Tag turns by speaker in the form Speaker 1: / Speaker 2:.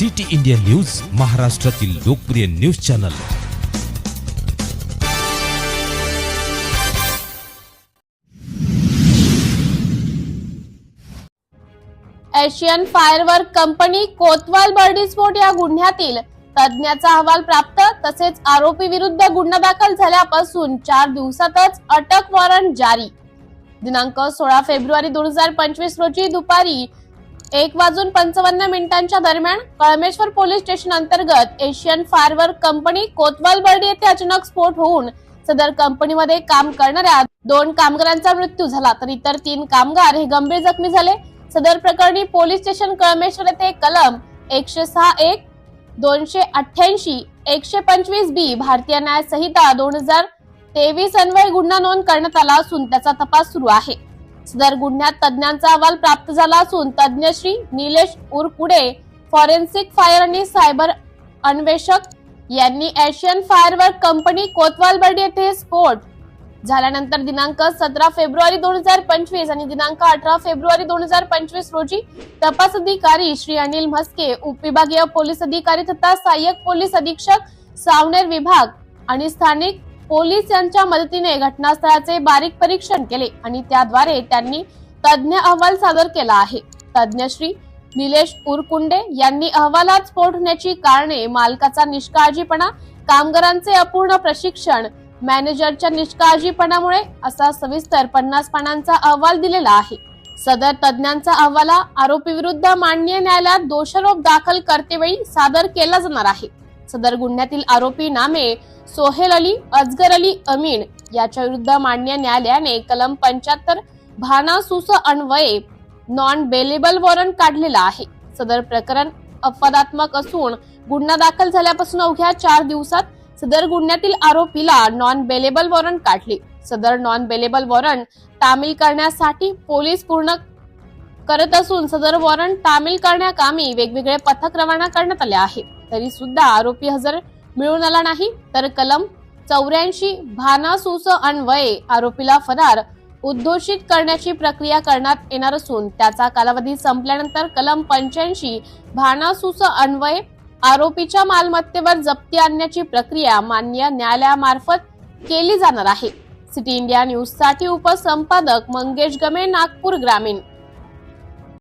Speaker 1: City India news महाराष्ट्रातील लोकप्रिय news channel.
Speaker 2: Asian firework company Kotwal Burdi स्फोट या गुन्ह्यातील तज्ञाचा अहवाल प्राप्त तसेच आरोपी विरुद्ध गुन्हा दाखल झाल्यापासून चार दिवसातच अटक वॉरंट जारी. दिनांक सोळा फेब्रुवारी दोन हजार पंचवीस रोजी दुपारी एक वाजून पंचावन्न मिनिटांच्या दरम्यान कळमेश्वर पोलीस स्टेशन अंतर्गत Asian firework company Kotwal Burdi येथे अचानक स्फोट होऊन सदर कंपनीमध्ये काम करणाऱ्या दोन कामगारांचा मृत्यू झाला. तर इतर तीन कामगार हे गंभीर जखमी झाले. सदर प्रकरणी पोलीस स्टेशन कळमेश्वर येथे कलम एकशे सहा एक दोनशे अठ्ठ्याऐंशी एकशे पंचवीस बी भारतीय न्याय संहिता दोन हजार तेवीस अन्वये गुन्हा नोंद करण्यात आला असून त्याचा तपास सुरू आहे. सदर गुन्ह्यात तज्ञांचा अहवाल प्राप्त झाला असून तज्ञ श्री निलेश उरकुडे फॉरेन्सिक फायर आणि सायबर अन्वेषक यांनी एशियन फायरवर्क कंपनी कोतवालबर्डी येथे स्फोट झाल्यानंतर दिनांक सतरा फेब्रुवारी दोन हजार पंचवीस आणि दिनांक अठरा फेब्रुवारी दोन हजार पंचवीस रोजी तपास अधिकारी श्री अनिल म्हस्के उपविभागीय पोलीस अधिकारी तथा सहाय्यक पोलीस अधीक्षक सावनेर विभाग आणि स्थानिक पोलीस यांच्या मदतीने घटनास्थळाचे बारीक परीक्षण केले आणि त्याद्वारे त्यांनी तज्ज्ञ अहवाल सादर केला आहे. तज्ज्ञ श्री निलेश उरकुंडे यांनी अहवालात स्फोट होण्याची कारणे मालकाचा निष्काळजीपणा कामगारांचे अपूर्ण प्रशिक्षण मॅनेजरच्या निष्काळजीपणामुळे असा सविस्तर पन्नास पानांचा अहवाल दिलेला आहे. सदर तज्ञांचा अहवाला आरोपी विरुद्ध माननीय न्यायालयात दोषारोप दाखल करतेवेळी सादर केला जाणार आहे. सदर गुन्ह्यातील आरोपी नामे सोहेल अली अजगर अली अमीन याच्या विरुद्ध मान्य न्यायालयाने कलम पंच्याहत्तर भानासुस अन्वये नॉन बेलेबल वॉरंट काढलेला आहे. सदर प्रकरण अपवादात्मक असून गुन्हा दाखल झाल्यापासून अवघ्या चार दिवसात सदर गुन्ह्यातील आरोपीला नॉन बेलेबल वॉरंट काढले. सदर नॉन बेलेबल वॉरंट तामील करण्यासाठी पोलीस पूर्ण करत असून सदर वॉरंट तामील करण्याकामी वेगवेगळे पथक रवाना करण्यात आले आहे. तरी सुद्धा आरोपी हजर मिळून आला नाही. तर कलम चौऱ्याऐंशी भानासूस अन्वये आरोपीला फरार उद्घोषित करण्याची प्रक्रिया करण्यात येणार असून त्याचा कालावधी संपल्यानंतर कलम पंच्याऐंशी भानासूस अन्वये आरोपीच्या मालमत्तेवर जप्ती आणण्याची प्रक्रिया मान्य न्यायालयामार्फत केली जाणार आहे. सिटी इंडिया न्यूजसाठी उपसंपादक मंगेश गमे नागपूर ग्रामीण.